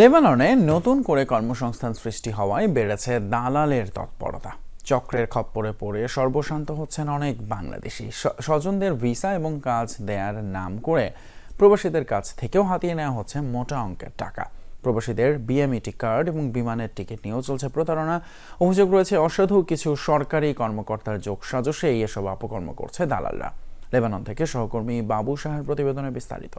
লেবাননে নতুন করে কর্মসংস্থান সৃষ্টি হওয়ায় বেড়েছে দালালের তৎপরতা। চক্রের খপ্পরে পড়ে সর্বশান্ত হচ্ছেন অনেক বাংলাদেশি। স্বজনদের ভিসা এবং কাজ দেয়ার নাম করে প্রবাসীদের কাছ থেকেও হাতিয়ে নেওয়া হচ্ছে মোটা অঙ্কের টাকা। প্রবাসীদের বিএমইটি কার্ড এবং বিমানের টিকিট নিয়েও চলছে প্রতারণা। অভিযোগ রয়েছে, অসাধু কিছু সরকারি কর্মকর্তার যোগ সাজসে এসব অপকর্ম করছে দালালরা। লেবানন থেকে সহকর্মী বাবু শাহের প্রতিবেদনে বিস্তারিত।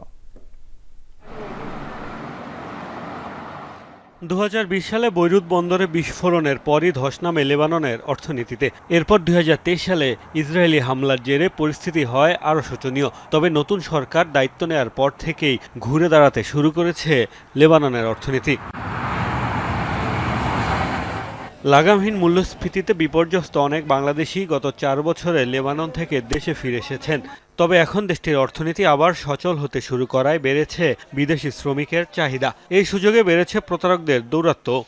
দু হাজার বিশ সালে বৈরুত বন্দরে বিস্ফোরণের পরই ধস নামে লেবাননের অর্থনীতিতে। এরপর দুই হাজার তেইশ সালে ইসরায়েলি হামলার জেরে পরিস্থিতি হয় আরও শোচনীয়। তবে নতুন সরকার দায়িত্ব নেয়ার পর থেকেই ঘুরে দাঁড়াতে শুরু করেছে লেবাননের অর্থনীতি। লাগামহীন মূল্যস্ফীতিতে বিপর্যস্ত অনেক বাংলাদেশি গত চার বছরে লেবানন থেকে দেশে ফিরে এসেছেন। তবে এখন দেশটির অর্থনীতি আবার সচল হতে শুরু করায় বেড়েছে বিদেশি শ্রমিকের চাহিদা। এই সুযোগে বেড়েছে প্রতারকদের দৌরাত্ম্য।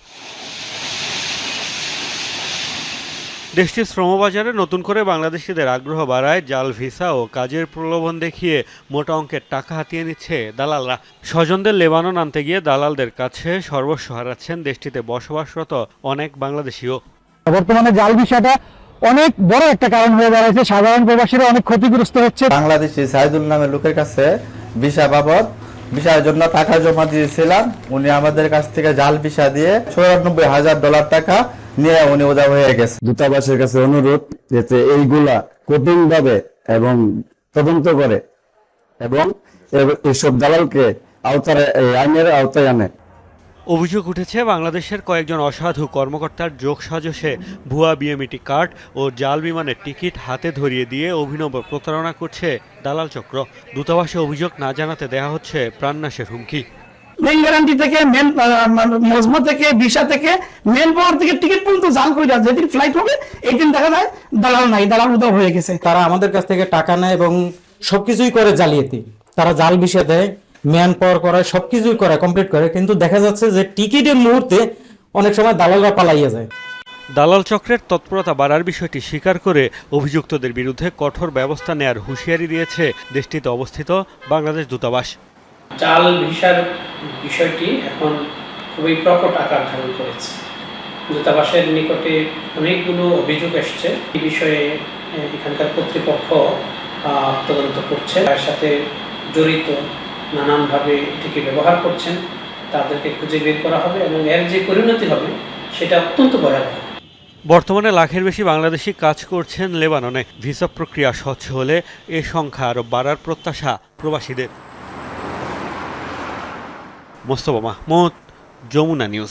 দেশটির শ্রমবাজারে নতুন করে বাংলাদেশিদের আগ্রহ বাড়ায় জাল ভিসা ও কাজের প্রলোভন দেখিয়ে মোটা অঙ্কের টাকা হাতিয়ে নিচ্ছে দালালরা। স্বজনদের লেবানন আনতে গিয়ে দালালদের কাছে সর্বস্ব হারাচ্ছেন দেশটিতে বসবাসরত অনেক বাংলাদেশিও। বর্তমানে জাল ভিসাটা অনেক বড় একটা কারণ হয়ে দাঁড়াইছে। সাধারণ প্রবাসীরা অনেক ক্ষতিগ্রস্ত হচ্ছে। বাংলাদেশি সাইদুল নামের লোকের কাছে ভিসা বাবদ ভিসার জন্য টাকা জমা দিয়েছিলাম। উনি আমাদের কাছ থেকে জাল ভিসা দিয়ে চৌরানব্বই হাজার ডলার টাকা হয়ে গেছে। দূতাবাসের কাছে অনুরোধ যাতে এইগুলা এবং তদন্ত করে এবং এসব দালালকে আওতায় আইনের আওতায় আনে। অভিযোগ উঠেছে, বাংলাদেশের কয়েকজন অসাধু কর্মকর্তার যোগ সাজসে ভুয়া বিএমইটি কার্ড ও জাল বিমানের টিকিট হাতে ধরিয়ে দিয়ে অভিনব প্রতারণা করছে দালাল চক্র দূতাবাসে অভিযোগ না জানাতে দেয়া হচ্ছে প্রাণনাশের হুমকি। মেন গ্যারান্টি থেকে মেন মজমা থেকে ভিসা থেকে মেন পাওয়ার থেকে টিকিট পর্যন্ত জাল করে দেওয়া। যেদিন ফ্লাইট হবে এই দিন দেখা যায় দালাল নাই দালাল উদাও হয়ে গেছে। তারা আমাদের কাছ থেকে টাকা নেয় এবং সবকিছুই করে জালিয়াতি। তারা জাল বিষয় দেয় ম্যান পাওয়ার করায় সবকিছুই করে কমপ্লিট করে। কিন্তু দেখা যাচ্ছে যে টিকিটের মুহূর্তে অনেক সময় দালালরা পালাইয়া যায়। দালাল চক্রের তৎপরতা বাড়ার বিষয়টি স্বীকার করে অভিযুক্তদের বিরুদ্ধে কঠোর ব্যবস্থা নেয়ার হুঁশিয়ারি দিয়েছে দেশটিতে অবস্থিত বাংলাদেশ দূতাবাস। জাল ভিসার বিষয়টি এখন খুবই প্রকট আকার ধারণ করেছে। দূতাবাসের নিকটে অনেকগুলো অভিযোগ এসছে। এই বিষয়ে এখানকার কর্তৃপক্ষ তদন্ত করছে। তার সাথে জড়িত নানানভাবে এটিকে ব্যবহার করছেন। তাদেরকে খুঁজে বের করা হবে এবং এর যে পরিণতি হবে, সেটা অত্যন্ত ভয়াবহ। বর্তমানে লাখের বেশি বাংলাদেশি কাজ করছেন লেবাননে। ভিসা প্রক্রিয়া স্বচ্ছ হলে এ সংখ্যা আরও বাড়ার প্রত্যাশা প্রবাসীদের। مصطفی محمود جمهور نیوز